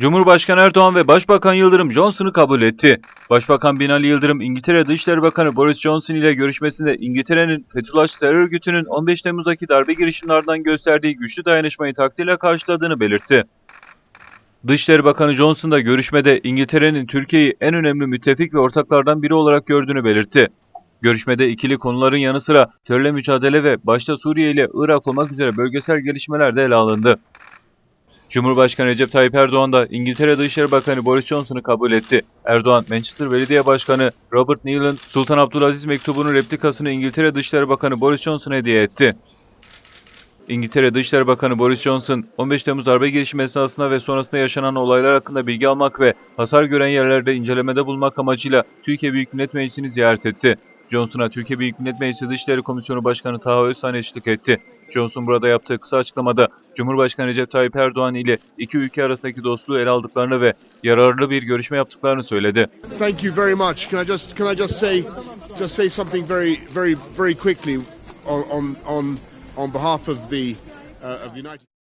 Cumhurbaşkanı Erdoğan ve Başbakan Yıldırım Johnson'ı kabul etti. Başbakan Binali Yıldırım, İngiltere Dışişleri Bakanı Boris Johnson ile görüşmesinde İngiltere'nin Fethullahçı terör örgütünün 15 Temmuz'daki darbe girişimlerinden gösterdiği güçlü dayanışmayı takdirle karşıladığını belirtti. Dışişleri Bakanı Johnson da görüşmede İngiltere'nin Türkiye'yi en önemli müttefik ve ortaklardan biri olarak gördüğünü belirtti. Görüşmede ikili konuların yanı sıra terörle mücadele ve başta Suriye ile Irak olmak üzere bölgesel gelişmeler de ele alındı. Cumhurbaşkanı Recep Tayyip Erdoğan da İngiltere Dışişleri Bakanı Boris Johnson'ı kabul etti. Erdoğan, Manchester Belediye Başkanı Robert Neal'ın Sultan Abdülaziz mektubunun replikasını İngiltere Dışişleri Bakanı Boris Johnson'a hediye etti. İngiltere Dışişleri Bakanı Boris Johnson, 15 Temmuz darbe girişimi esnasında ve sonrasında yaşanan olaylar hakkında bilgi almak ve hasar gören yerlerde incelemede bulunmak amacıyla Türkiye Büyük Millet Meclisi'ni ziyaret etti. Johnson'a Türkiye Büyük Millet Meclisi Dışişleri Komisyonu Başkanı Taha Özhan eşlik etti. Johnson burada yaptığı kısa açıklamada Cumhurbaşkanı Recep Tayyip Erdoğan ile iki ülke arasındaki dostluğu ele aldıklarını ve yararlı bir görüşme yaptıklarını söyledi. Thank you very much. Can I just can I just say just say something very very very quickly on on on, behalf of the uh, of the United